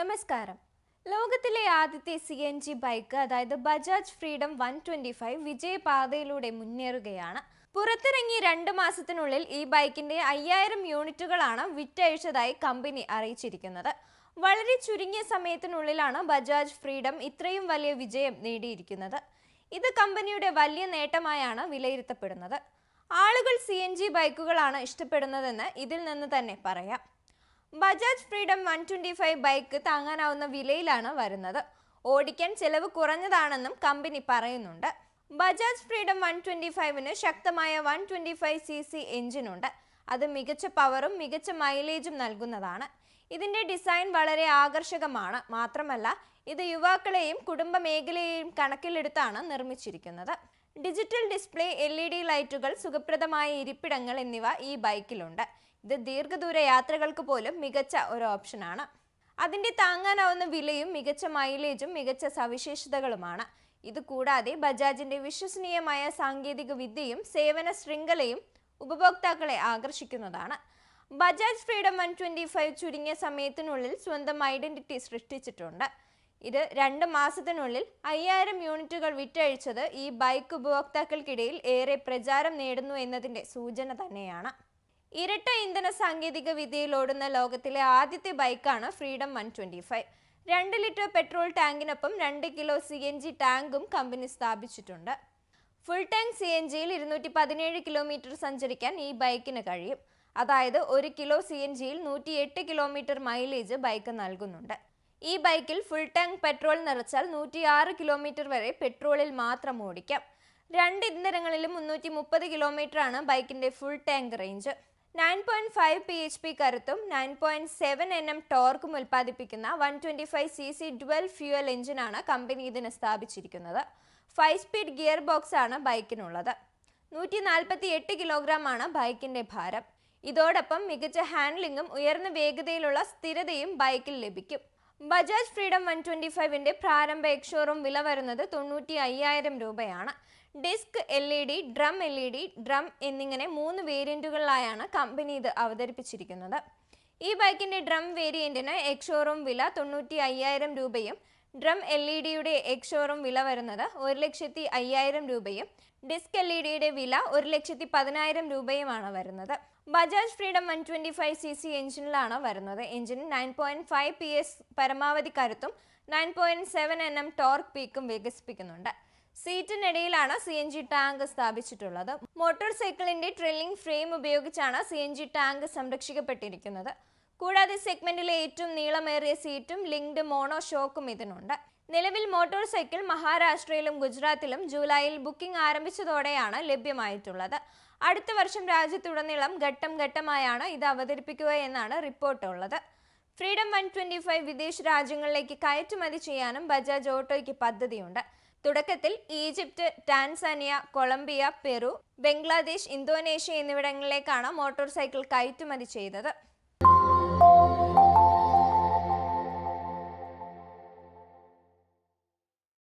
നമസ്കാരം. ലോകത്തിലെ ആദ്യത്തെ സി എൻ ജി ബൈക്ക് അതായത് Bajaj Freedom one twenty five വിജയപാതയിലൂടെ മുന്നേറുകയാണ്. പുറത്തിറങ്ങി രണ്ട് മാസത്തിനുള്ളിൽ ഈ ബൈക്കിന്റെ അയ്യായിരം യൂണിറ്റുകളാണ് വിറ്റഴിച്ചതായി കമ്പനി അറിയിച്ചിരിക്കുന്നത്. വളരെ ചുരുങ്ങിയ സമയത്തിനുള്ളിലാണ് ബജാജ് ഫ്രീഡം ഇത്രയും വലിയ വിജയം നേടിയിരിക്കുന്നത്. ഇത് കമ്പനിയുടെ വലിയ നേട്ടമായാണ് വിലയിരുത്തപ്പെടുന്നത്. ആളുകൾ സി എൻ ജി ബൈക്കുകളാണ് ഇഷ്ടപ്പെടുന്നതെന്ന് ഇതിൽ നിന്ന് തന്നെ പറയാം. Bajaj Freedom one twenty five bike താങ്ങാനാവുന്ന വിലയിലാണ് വരുന്നത്. ഓടിക്കാൻ ചെലവ് കുറഞ്ഞതാണെന്നും കമ്പനി പറയുന്നുണ്ട്. ബജാജ് ഫ്രീഡം വൺ ട്വന്റി ഫൈവിന് ശക്തമായ one twenty five C C എഞ്ചിനുണ്ട്. അത് മികച്ച പവറും മികച്ച മൈലേജും നൽകുന്നതാണ്. ഇതിന്റെ ഡിസൈൻ വളരെ ആകർഷകമാണ്. മാത്രമല്ല ഇത് യുവാക്കളെയും കുടുംബ മേഖലയെയും കണക്കിലെടുത്താണ് നിർമ്മിച്ചിരിക്കുന്നത്. ഡിജിറ്റൽ ഡിസ്പ്ലേ എൽ ലൈറ്റുകൾ സുഖപ്രദമായ ഇരിപ്പിടങ്ങൾ എന്നിവ ഈ ബൈക്കിലുണ്ട്. ഇത് ദീർഘദൂര യാത്രകൾക്ക് പോലും മികച്ച ഒരു ഓപ്ഷനാണ്. അതിന്റെ താങ്ങാനാവുന്ന വിലയും മികച്ച മൈലേജും മികച്ച സവിശേഷതകളുമാണ്. ഇത് കൂടാതെ ബജാജിന്റെ വിശ്വസനീയമായ സാങ്കേതിക വിദ്യയും സേവന ശൃംഖലയും ഉപഭോക്താക്കളെ ആകർഷിക്കുന്നതാണ്. Bajaj Freedom one twenty five ചുരുങ്ങിയ സമയത്തിനുള്ളിൽ സ്വന്തം ഐഡന്റിറ്റി സൃഷ്ടിച്ചിട്ടുണ്ട്. ഇത് രണ്ട് മാസത്തിനുള്ളിൽ അയ്യായിരം യൂണിറ്റുകൾ വിറ്റഴിച്ചത് ഈ ബൈക്ക് ഉപഭോക്താക്കൾക്കിടയിൽ ഏറെ പ്രചാരം നേടുന്നു എന്നതിന്റെ സൂചന തന്നെയാണ്. ഇരട്ട ഇന്ധന സാങ്കേതിക വിദ്യയിൽ ഓടുന്ന ലോകത്തിലെ ആദ്യത്തെ ബൈക്കാണ് ഫ്രീഡം വൺ ട്വന്റി ഫൈവ്. രണ്ട് ലിറ്റർ പെട്രോൾ ടാങ്കിനൊപ്പം രണ്ട് കിലോ സി എൻ ജി ടാങ്കും കമ്പനി സ്ഥാപിച്ചിട്ടുണ്ട്. ഫുൾ ടാങ്ക് സി എൻ ജിയിൽ ഇരുന്നൂറ്റി പതിനേഴ് കിലോമീറ്റർ സഞ്ചരിക്കാൻ ഈ ബൈക്കിന് കഴിയും. അതായത് ഒരു കിലോ സി എൻ ജിയിൽ നൂറ്റി എട്ട് കിലോമീറ്റർ മൈലേജ് ബൈക്ക് നൽകുന്നുണ്ട്. ഈ ബൈക്കിൽ ഫുൾ ടാങ്ക് പെട്രോൾ നിറച്ചാൽ നൂറ്റി ആറ് കിലോമീറ്റർ വരെ പെട്രോളിൽ മാത്രം ഓടിക്കാം. രണ്ട് ഇന്ധനങ്ങളിലും മുന്നൂറ്റി മുപ്പത് കിലോമീറ്റർ ആണ് ബൈക്കിന്റെ full tank range. Nine point five P H P കരുത്തും nine point seven N M ടോർക്കും ഉൽപ്പാദിപ്പിക്കുന്ന one twenty five C C dual fuel എഞ്ചിനാണ് കമ്പനി ഇതിന് സ്ഥാപിച്ചിരിക്കുന്നത്. ഫൈവ് സ്പീഡ് ഗിയർ ബോക്സ് ആണ് ബൈക്കിനുള്ളത് നൂറ്റി നാൽപ്പത്തി എട്ട് കിലോഗ്രാം ആണ് ബൈക്കിന്റെ ഭാരം. ഇതോടൊപ്പം മികച്ച ഹാൻഡ്ലിങ്ങും ഉയർന്ന വേഗതയിലുള്ള സ്ഥിരതയും ബൈക്കിൽ ലഭിക്കും. ബജാജ് ഫ്രീഡം വൺ ട്വന്റി ഫൈവിന്റെ പ്രാരംഭ എക്ഷോറും വില വരുന്നത് തൊണ്ണൂറ്റി അയ്യായിരം രൂപയാണ്. Disc L E D drum L E D drum എന്നിങ്ങനെ മൂന്ന് വേരിയന്റുകളിലായാണ് കമ്പനി ഇത് അവതരിപ്പിച്ചിരിക്കുന്നത്. ഈ ബൈക്കിന്റെ ഡ്രം വേരിയന്റിന് എക്ഷോറും വില തൊണ്ണൂറ്റി അയ്യായിരം രൂപയും ഡ്രം എൽ ഇ ഡിയുടെ എക്സോറും വില വരുന്നത് ഒരു ലക്ഷത്തി അയ്യായിരം രൂപയും ഡിസ്ക് എൽ ഇ ഡിയുടെ വില ഒരു ലക്ഷത്തി പതിനായിരം രൂപയുമാണ് വരുന്നത്. Bajaj Freedom one twenty five C C എഞ്ചിനിലാണ് വരുന്നത്. എഞ്ചിന് nine point five P S പരമാവധി കരുത്തും nine point seven N M torque പീക്കും വികസിപ്പിക്കുന്നുണ്ട്. സീറ്റിനിടയിലാണ് സി എൻ ജി ടാങ്ക് സ്ഥാപിച്ചിട്ടുള്ളത്. മോട്ടോർ സൈക്കിളിന്റെ ട്രില്ലിംഗ് ഫ്രെയിം ഉപയോഗിച്ചാണ് സി എൻ ജി ടാങ്ക് സംരക്ഷിക്കപ്പെട്ടിരിക്കുന്നത്. കൂടാതെ സെഗ്മെന്റിലെ ഏറ്റവും നീളമേറിയ സീറ്റും ലിങ്ക്ഡ് മോണോ ഷോക്കും ഇതിനുണ്ട്. നിലവിൽ മോട്ടോർ സൈക്കിൾ മഹാരാഷ്ട്രയിലും ഗുജറാത്തിലും ജൂലൈയിൽ ബുക്കിംഗ് ആരംഭിച്ചതോടെയാണ് ലഭ്യമായിട്ടുള്ളത്. അടുത്ത വർഷം രാജ്യത്തുടനീളം ഘട്ടം ഘട്ടമായാണ് ഇത് അവതരിപ്പിക്കുക എന്നാണ് റിപ്പോർട്ടുള്ളത്. ഫ്രീഡം വൺ ട്വന്റി ഫൈവ് വിദേശ രാജ്യങ്ങളിലേക്ക് കയറ്റുമതി ചെയ്യാനും ബജാജ് ഓട്ടോയ്ക്ക് പദ്ധതിയുണ്ട്. തുടക്കത്തിൽ Egypt Tanzania Colombia Peru Bangladesh Indonesia എന്നിവിടങ്ങളിലേക്കാണ് motorcycle കയറ്റുമതി ചെയ്തത്.